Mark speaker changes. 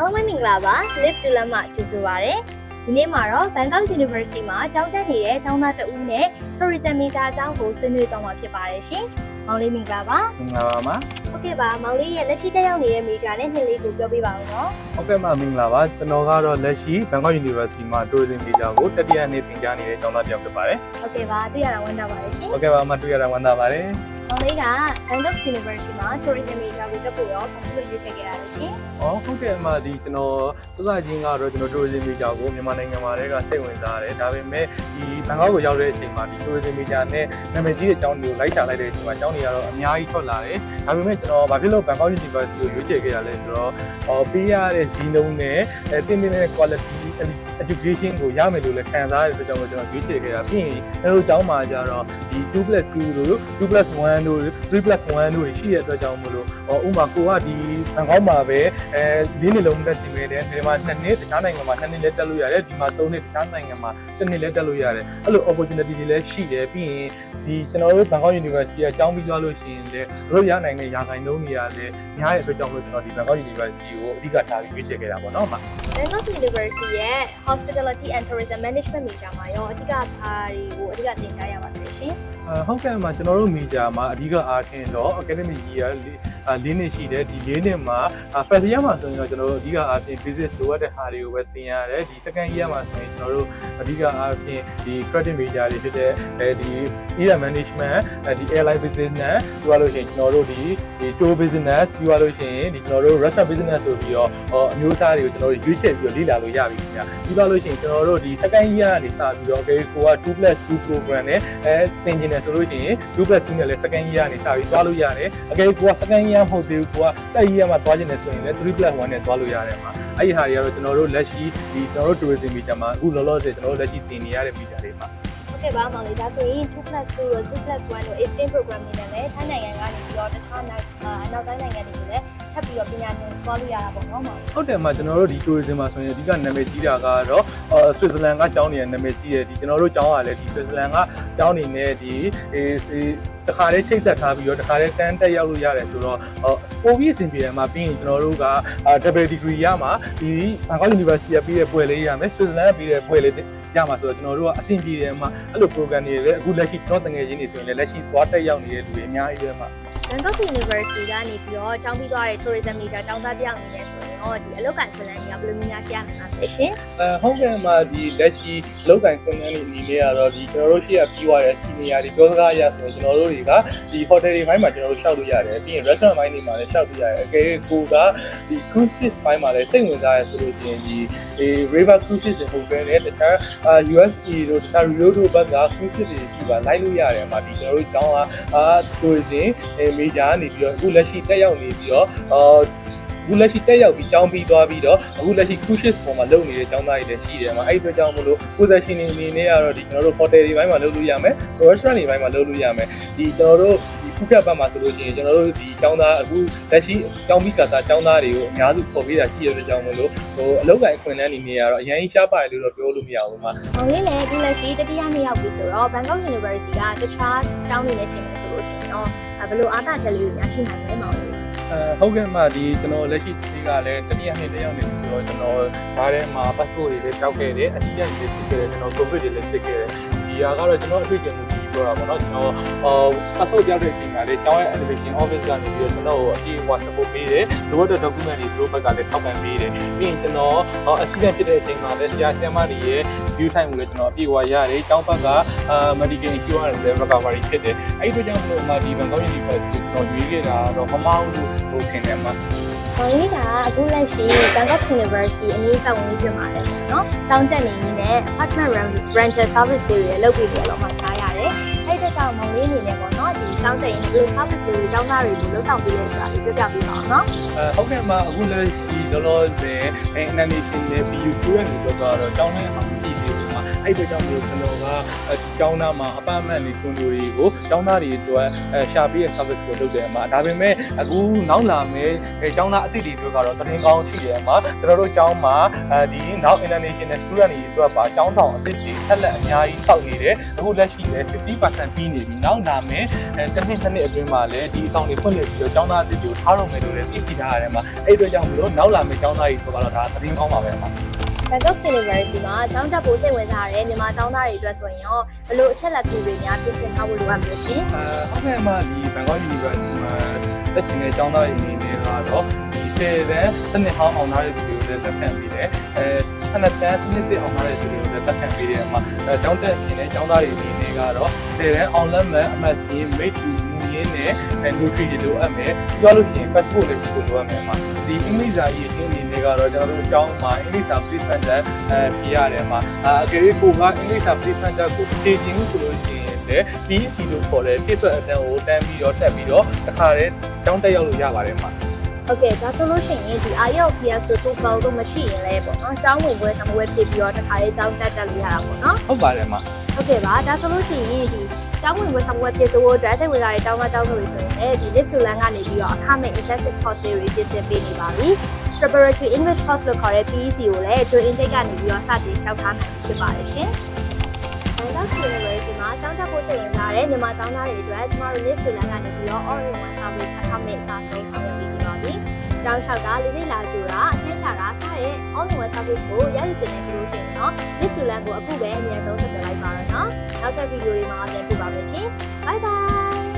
Speaker 1: အားလုံးပဲမင်္ဂလာပါ Live to Learn မှာကြိုဆိုပါရစေဒီနေ့မှာတော့ Bangkok University မှာကျောင်းတက်နေတဲ့ကျောင်းသားတဦးနဲ့ Tourism Media အကြောင်းကိုဆွေးနွေးသွားမှာဖြစ်ပါတယ်ရှင်မောင်လေးမင်္ဂလာပါ
Speaker 2: မင်္ဂလာပါမ
Speaker 1: ဟုတ်ကဲ့ပါမောင်လေးရဲ့လက်ရှိတက်ရောက်နေတဲ့ Media နဲ့နှစ်လေးကိုပြောပြပါဦးနော်
Speaker 2: ဟုတ်ကဲ့မမင်္ဂလာပါကျွန်တော်ကတော့လက်ရှိ Bangkok University မှာ Tourism Media ကိုတတိယနှစ်သင်ကြားနေတဲ့ကျောင်းသားတစ်ယောက်ဖြစ်ပါတယ်
Speaker 1: ဟုတ်ကဲ့ပါတွေ့ရတာဝမ်းသာပါတယ်ရှင်
Speaker 2: ဟုတ်ကဲ့ပါအမတွေ့ရတာဝမ်းသာပါတယ်
Speaker 1: မောင်လေးက Bangkok University မှာ Tourism Media ကိုတက်ဖို့ရောဘာလို့ရွေးချယ်ခဲ့တာလဲရှင်။
Speaker 2: အော်ဟုတ်ကဲ့အမဒီကျွန်တော်စစချင်းကတော့ကျွန်တော် Tourism Media ကိုမြန်မာနိုင်ငံမှာတည်းကစိတ်ဝင်စားတယ်ဒါပေမဲ့ဒီဘန်ကောက်ကိုရောက်တဲ့အချိန်မှာဒီ Tourism Media နဲ့နာမည်ကြီးတဲ့ကျောင်းတွေကိုလိုက်ချလိုက်တဲ့အချိန်မှာကျောင်းတွေကတော့အများကြီးထွက်လာတယ်။ဒါပေမဲ့ကျွန်တော်ဘာဖြစ်လို့ Bangkok University ကိုရွေးချယ်ခဲ့ရလဲဆိုတော့အော်ပေးရတဲ့ဈေးနှုန်းနဲ့အဲတင်းတင်းတဲ့ quality education ကိုရမယ်လို့လည်းခံစားရတဲ့အတွက်ကြောင့်ကျွန်တော်ရွေးချယ်ခဲ့တာပြီးရင်အဲလိုကျောင်းမှာကြတော့ဒီ 2+2 တို့ 2+1 တို့ 3+1 တို့ရှိတဲ့အတွက်ကြောင့်မလို့ဟောဥပမာကိုကဒီဘန်ကောက်မှာပဲအဲ၄နှစ်လုံးတက်စီမဲ့တယ်ဒီမှာ2နှစ်တခြားနိုင်ငံမှာ2နှစ်လည်းတက်လို့ရတယ်ဒီမှာ3နှစ်တခြားနိုင်ငံမှာ1နှစ်လည်းတက်လို့ရတယ်အဲ့လို opportunity တွေလည်းရှိတယ်ပြီးရင်ဒီကျွန်တော်တို့ဘန်ကောက် University ကကျောင်းပြီးသွားလို့ရှိရင်လည်းဘလို့ရနိုင်တဲ့ရာခိုင်နှုန်းတွေကလည်းများတဲ့အတွက်ကြောင့်မလို့ကျွန်တော်ဒီဘန်ကောက် University ကိုအဓိကထားပြီးရွေးချယ်ခဲ့တာပေါ့နော်အမ
Speaker 1: Bangkok University ရဲ့ Hospitality and Tourism Management Major မှာရောအဓိကဘာတွေကိုအဓိကသင်ကြားရပါသလဲရှင်
Speaker 2: အဟုတ်ကဲ့မှာကျွန်တော်တို့ media မှာအဓိကအားဖြင့်တော့ academic year ၄နှစ်ရှိတယ်ဒီ၄နှစ်မှာ first year မှာဆိုရင်တော့ကျွန်တော်တို့အဓိကအားဖြင့် business လိုအပ်တဲ့ဟာတွေကိုပဲသင်ရတယ်ဒီ second year မှာဆိုရင်ကျွန်တော်တို့အဓိကအားဖြင့်ဒီ credit media တွေဖြစ်တဲ့အဲဒီ area management ဒီ airline business နဲ့ပြောလို့ရှိရင်ကျွန်တော်တို့ဒီဒီ tour business ပြောလို့ရှိရင်ဒီကျွန်တော်တို့ restaurant business ဆိုပြီးတော့အမျိုးအစားတွေကိုကျွန်တော်တို့ရွေးချယ်ပြီးတော့လေ့လာလို့ရပြီခင်ဗျာပြီးတော့လို့ရှိရင်ကျွန်တော်တို့ဒီ second year ကနေစပြီးတော့ okay ကိုက 2+2 program နဲ့အဲသင်ကျင်တယ်ဆိုလို့ရှိရင် 2+2 နဲ့လည်း second year ကနေစပြီးသွားလို့ရတယ်။ okay ကိုက second year မဟုတ်သေးဘူးကိုက third year မှာသွားကျင်တယ်ဆိုရင်လည်း 3+1 နဲ့သွားလို့ရတယ်မှာအဲ့ဒီဟာတွေကတော့ကျွန်တော်တို့လက်ရှိဒီကျွန်တော်တို့ tourism media မှာအခုလောလောဆယ်ကျွန်တော်တို့လက်ရှိသင်နေရတဲ့ media တွေမှာ
Speaker 1: ဟုတ်ကဲ့ပါမောင်လေးဒါဆိုရင် 2+2 ရော 3+1 တို့ exchange program တွေနဲ့လည်းထိုင်းနိုင်ငံကနေပြီးတော့တခြားနောက်အနောက်တိုင်းနိုင်ငံတွေကိုလည်း ထပ်ပြီးတော့ပညာသင်သွားလို့ရတာပေါ့နော်မောင်လေး
Speaker 2: ဟုတ်တယ်မှာကျွန်တော်တို့ဒီ tourism မှာဆိုရင်အဓိကနာမည်ကြီးတာကတော့အော်ဆွစ်ဇာလန်ကကျောင်းနေနာမည်ကြီးတယ်ဒီကျွန်တော်တို့ကျောင်းကလည်းဒီဆွစ်ဇာလန်ကကျောင်းနေနဲ့ဒီအေးတခါလေးချိတ်ဆက်ထားပြီးတော့တခါလေးတန်းတက်ရောက်လို့ရတယ်ဆိုတော့ပိုပြီးအဆင်ပြေတယ်မှာပြီးရင်ကျွန်တော်တို့က double degree ရမှာဒီ Bangkok University ကပြီးတဲ့ပွဲလေးရမယ်ဆွစ်ဇာလန်ကပြီးတဲ့ပွဲလေးရမှာဆိုတော့ကျွန်တော်တို့ကအဆင်ပြေတယ်မှာအဲ့လို program တွေလည်းအခုလက်ရှိကျွန်တော်တငယ်ချင်းတွေဆိုရင်လည်းလက်ရှိသွားတက်ရောက်နေတဲ့လူတွေအများကြီးပဲမှာ
Speaker 1: Bangkok University ကနေပြီးတော့ကျောင်းပြီးသွားတဲ့ tourism major ကျောင်းသားတစ်ယောက်အနေနဲ့ဆိုရင်တော့ဒီအလုပ်ကိုင်ခွင့်လန်းကြီးကဘယ်လိုမျိုးများရှိရနိုင်မှာလဲရှင်
Speaker 2: အဲဟုတ်ကဲ့မှာဒီလက်ရှိလောက်ကန်ခွင့်လန်းနေအနေနဲ့ကတော့ဒီကျွန်တော်တို့ရှိရပြီးသွားတဲ့ senior တွေပြောစကားအရဆိုရင်ကျွန်တော်တို့တွေကဒီ hotel တွေဘိုင်းမှာကျွန်တော်တို့ရှောက်လို့ရတယ်ပြီးရင် restaurant ဘိုင်းတွေမှာလည်းရှောက်လို့ရတယ်အကယ်၍ကိုကဒီ cruise ship ဘိုင်းမှာလည်းစိတ်ဝင်စားရဆိုလို့ရှိရင်ဒီဒီ river cruise ship တွေဟိုပဲနဲ့တခြား USE တို့တခြား Rio တို့ဘက်က cruise ship တွေရှိပါလိုက်လို့ရတယ်မှာဒီကျွန်တော်တို့ကျောင်းကအာ tourism major နေပြီးတော့အခုလက်ရှိတက်ရောက်နေပြီးတော့ အာအခုလက်ရှိတက်ရောက်ပြီးကြောင်းပြီးသွားပြီးတော့အခုလက်ရှိ cruise ship ပေါ်မှာလုပ်နေတဲ့ကျောင်းသားတွေလည်းရှိတယ်မှာအဲ့ဒီအတွက်ကြောင့်မလို့ possession တွေအနေနဲ့ကတော့ဒီကျွန်တော်တို့ hotel တွေဘိုင်းမှာလုပ်လို့ရမယ် restaurant တွေဘိုင်းမှာလုပ်လို့ရမယ်ဒီကျွန်တော်တို့ဒီဖူးခက်ဘက်မှာဆိုလို့ရှိရင်ကျွန်တော်တို့ဒီကျောင်းသားအခုလက်ရှိကျောင်းပြီးကစားကျောင်းသားတွေကိုအများစုခေါ်ပေးတာရှိရတဲ့ကြောင့်မလို့ဟိုအလောက်ကအခွင့်အလမ်းအနေနဲ့ကတော့အရင်ရှားပါတယ်လို့တော့ပြောလို့မရဘူးမှာ။
Speaker 1: မောင်လေးလည်းဒီလက်ရှိတတိယနှစ်ရောက်ပြီဆိုတော့ Bangkok University ကတခြားကျောင်းတွေနဲ့ရှင်နေဆိုလို့ရှိရင်တော့ဘယ်လိုအားသာချက်လေးတွေများရှိနိုင်လဲမောင်လေး
Speaker 2: အဲ ဟုတ်ကဲ့မှဒီကျွန်တော်လက်ရှိဒီကလည်းတနည်းအားဖြင့်တရားနေဆိုတော့ကျွန်တော်ဓာတ်ထဲမှာ passport တွေလည်းတောက်ခဲ့တယ်အတိအကျတွေဖြစ်ခဲ့တယ်ကျွန်တော် covid တွေလည်းဖြစ်ခဲ့တယ်ဒီဟာကတော့ကျွန်တော်အတွေ့အကြုံကို ပြီးပြောတာပေါ့နော်ကျွန်တော်ဟို passport ပြောက်တဲ့အချိန်ကလည်းကျောင်းရဲ့ education office ကနေပြီးတော့ကျွန်တော်ကိုအပြည့်အဝ support ပေးတယ်လိုအပ်တဲ့ document တွေသူတို့ဘက်ကလည်းထောက်ပံ့ပေးတယ်ပြီးရင်ကျွန်တော် accident ဖြစ်တဲ့အချိန်မှာလည်းဆရာဆရာမတွေရဲ့ view time ကိုလည်းကျွန်တော်အပြည့်အဝရတယ်ကျောင်းဘက်ကအာ medical insurance လည်း recovery ဖြစ်တယ်အဲ့ဒီအတွက်ကြောင့်မလို့မှဒီ Bangkok University ကိုကျွန်တော်ရွေးခဲ့တာတော့မမောင်းလို့ဟိုထင်တယ်မှာ။
Speaker 1: မောင်လေးကအခုလက်ရှိ Bangkok University အနည်းပတ်ဝန်းကျင်မှာလည်းပေါ့နော်။ကျောင်းတက်နေရင်းနဲ့ apartment rental service တွေလည်းလုပ်ပြီးတယ်လို့မှကြားရတယ်။အဲ့ဒီ တော့ကြောင့်မောင်လေးအနေနဲ့ပေါ့နော်ဒီကျောင်းတက်ရင်ဒီ service တွေကျောင်းသားတွေကိုလုပ်ဆောင်ပေးရဆိုတာလေးပြောပြပေးပါအောင်နော်
Speaker 2: အဲဟုတ်ကဲ့မှာအခုလက်ရှိလောလောဆယ်အဲ animation နဲ့ PU student တွေတော့တော့ကျောင်းထဲအောင်ကြည့်ပြီးတော့မှာ အဲ့ဒီကြောင့်မလို့ကျွန်တော်ကဒီကျောင်းသားမှာအပတ်အမှန်နေကွန်ဒိုတွေကိုကျောင်းသားတွေအတွက်အဲရှာပေးရဲ့ service ကိုလုပ်တယ်အမှာဒါပေမဲ့အခုနောက်လာမယ့်အဲကျောင်းသားအသစ်တွေအတွက်ကတော့သတင်းကောင်းရှိတယ်အမှာကျွန်တော်တို့ကျောင်းမှာအဲဒီနောက် international student တွေအတွက်ပါကျောင်းဆောင်အသစ်တွေဆက်လက်အများကြီးစောက်နေတယ်အခုလက်ရှိလည်း50%ပြီးနေပြီနောက်လာမယ့်အဲတစ်နှစ်တစ်နှစ်အတွင်းမှာလည်းဒီအဆောင်တွေဖွင့်လှစ်ပြီးတော့ကျောင်းသားအသစ်တွေကိုထားလို့မယ်လို့လည်းသိရှိထားရတယ်မှာအဲ့ဒီအတွက်ကြောင့်မလို့နောက်လာမယ့်ကျောင်းသားတွေဆိုတော့ဒါသတင်းကောင်းပါပဲမှာ
Speaker 1: Bangkok University မှာကျောင်းတက်ဖို့စိတ်ဝင်စားတဲ့မြန်မာကျောင်းသားတွေအတွက်ဆိုရင်ရောဘယ်လိုအချက်လက်တွေများပြင်ဆင်ထားဖို့လိုအပ်မလို့ရှင်
Speaker 2: အဲဟုတ်ကဲ့မှာဒီ Bangkok University မှာတက်ချင်တဲ့ကျောင်းသားတွေအနေနဲ့ကတော့ဒီ10တန်းစနစ်ဟောင်းအောင်ထားတဲ့သူတွေကိုလည်းလက်ခံပြီးတယ်အဲ12တန်းစနစ်သစ်အောင်ထားတဲ့သူတွေကိုလည်းလက်ခံပြီးတယ်အမှာအဲကျောင်းတက်ချင်တဲ့ကျောင်းသားတွေအနေနဲ့ကတော့10တန်းအောင်လက်မှတ်အမှတ်စီ mate to မူရ င်းနဲ့အဲ nutri တွေလိုအပ်မယ်ပြောလို့ရှိရင် passport လည်းရှိဖို့လိုအပ်မယ်အမှာဒီအင်္ဂလိပ်စာရေးချင်းအနေနဲ့ကတော့ကျွန်တော်တို့အကျောင်းမှာအင်္ဂလိပ်စာ placement တန်းအဲပြရတယ်မှာအဲအကယ်၍ကိုကအင်္ဂလိပ်စာ placement တန်းကိုဖြည့်ခြင်းဆိုလို့ရှိရင်လည်း PEC လို့ခေါ်တဲ့ပြည့်စွက်အတန်းကိုတန်းပြီးတော့တက်ပြီးတော့တစ်ခါတည်းကျောင်းတက်ရောက်လို့ရပါတယ်မှာ
Speaker 1: ဟုတ်ကဲ့ဒါဆိုလို့ရှိရင်ဒီ IELTS PS တို့ TOEFL တို့မရှိရင်လည်းပေါ့နော်ကျောင်းဝင်ပွဲဆံပွဲဖြစ်ပြီးတော့တစ်ခါလေးကျောင်းတက်တက်လို့ရတာပေါ့နော်
Speaker 2: ဟုတ်ပါတယ်မှာ
Speaker 1: ဟုတ်ကဲ့ပါဒါဆိုလို့ရှိရင်ဒီကျောင်းဝင်ပွဲဆံပွဲဖြစ်ဖို့အတွက်စိတ်ဝင်စားတဲ့ကျောင်းသားကျောင်းသူတွေဆိုရင်လည်းဒီ Live to Learn ကနေပြီးတော့အခမဲ့ intensive course တွေပြင်ဆင်ပေးနေပါပြီ preparatory English course လို့ခေါ်တဲ့ PEC ကိုလည်း join intake ကနေပြီးတော့စတင်လျှောက်ထားနိုင်ဖြစ်ပါတယ်ရှင်။ Bangkok University မှာကျောင်းတက်ဖို့စိတ်ဝင်စားတဲ့မြန်မာကျောင်းသားတွေအတွက်ကျမတို့ Live to Learn ကနေပြီးတော့ all in one service အခမဲ့အစားဆုံးဆောင်ရွက်ပေး တောင်းလျှောက်တာလေးလေးလာကြိုတာအထက်ချတာစတဲ့ all in one service ကိုရယူခြင်းနဲ့ဆိုလို့ရှိရင်တော့ list တူလန်ကိုအခုပဲအမြန်ဆုံးဆက်သွယ်လိုက်ပါတော့နော်နောက်ထပ်ဗီဒီယိုတွေမှာပြန်တွေ့ပါမယ်ရှင် bye bye